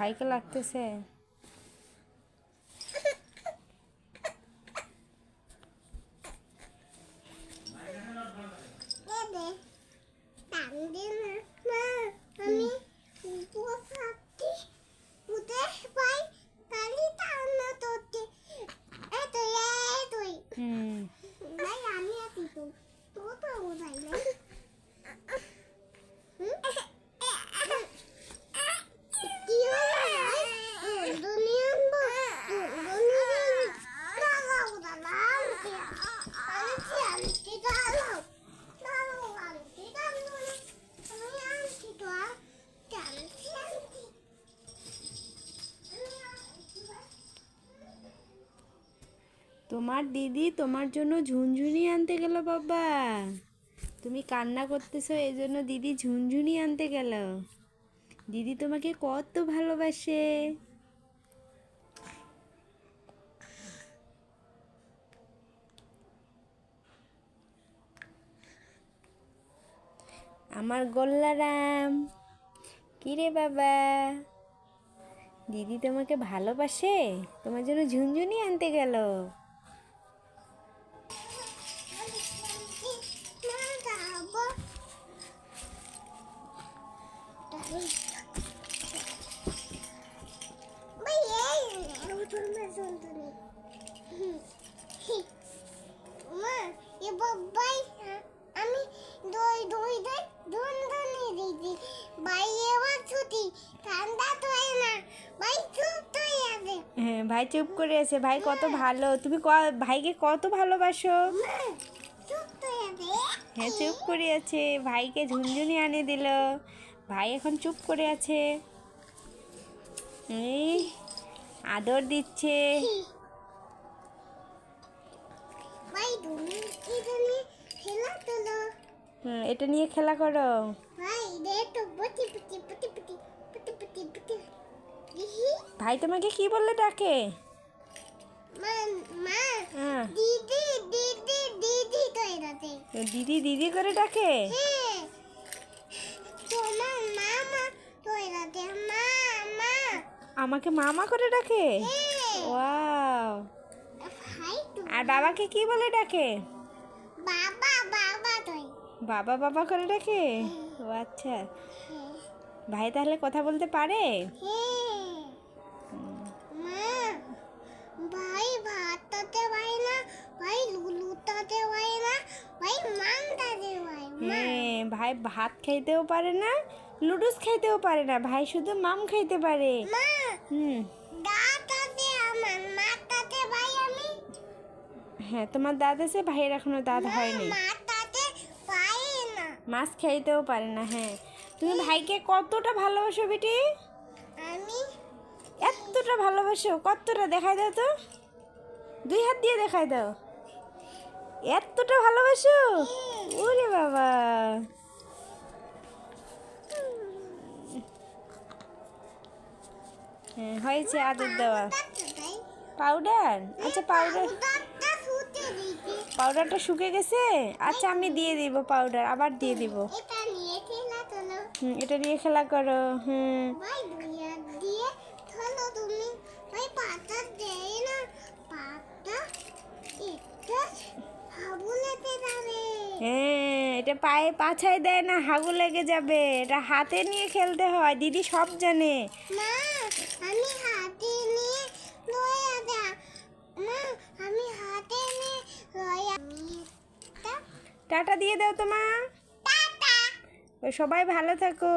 ভাইকে লাগতেছে তোমার দিদি তোমার জন্য ঝুনঝুনি আনতে গেল, বাবা। তুমি কান্না করতেছো, এই জন্য দিদি ঝুনঝুনি আনতে গেল। দিদি তোমাকে কত ভালোবাসে। আমার গোল্লারাম কিরে বাবা? দিদি তোমাকে ভালোবাসে, তোমার জন্য ঝুনঝুনি আনতে গেল। আমি দই দই দই ধন ধনি দিদি ভাই এবার ছুটি ঠান্ডা তো হয় না ভাই চুপ তো আছে হ্যাঁ ভাই চুপ করে আছে। ভাই কত ভালো। তুমি ভাইকে কত ভালোবাসো? চুপ তো আছে। হ্যাঁ চুপ করে আছে। ভাইকে ঝুনঝুনি আনে দিল। ভাই এখন চুপ করে আছে। এই আদর দিচ্ছে। এটা নিয়ে খেলা হুম, এটা নিয়ে খেলা করো। ভাই তোমাকে কি বললে ডাকে? হ্যাঁ। দিদি দিদি দিদি করে ডাকে? আমাকে মামা করে ডাকে? ওয়াও। আর বাবাকে কি বলে ডাকে? বাবা বাবা বাবা বাবা করে ডাকে? ও আচ্ছা। ভাই তাহলে কথা বলতে পারে? ভাই ভাতটাতে ভাই না ভাই লুলুটাতে ভাই না ভাই ভাই হ্যাঁ ভাই ভাত খাইতেও পারে না লুডুস খাইতেও পারে না ভাই শুধু মাম খাইতে পারে। মা হুম। আমার মাটাতে ভাই আমি। হ্যাঁ তোমার দাঁত আছে ভাইয়ের এখনও দাঁত হয়নি। মাটাতে পাই না। মাছ খাইতেও পারে না হ্যাঁ। তুমি ভাইকে কতটা ভালোবাসো বেটি? আমি? এতটা ভালোবাসো কতটা? দেখাই দাও তো। দুই হাত দিয়ে দেখাই দাও। এতটা ভালোবাসো? ওরে বাবা। হয়েছে আদর দেওয়া। পাউডার? আচ্ছা পাউডার। পাউডারটা শুকে গেছে? আচ্ছা আমি দিয়ে দিব পাউডার আবার দিয়ে দিব। এটা নিয়ে খেলা হুম এটা দিয়ে খেলা করো হুম। হ্যাঁ এটা পায়ে পাছায় দেয় না হাগু লেগে যাবে। এটা হাতে নিয়ে খেলতে হয় দিদি সব জানে। মা আমি হাতে নিয়ে লয়া মা আমি হাতে নিয়ে লয়া আমি একটা টাটা দিয়ে দাও তো মা। সবাই ভালো থাকো।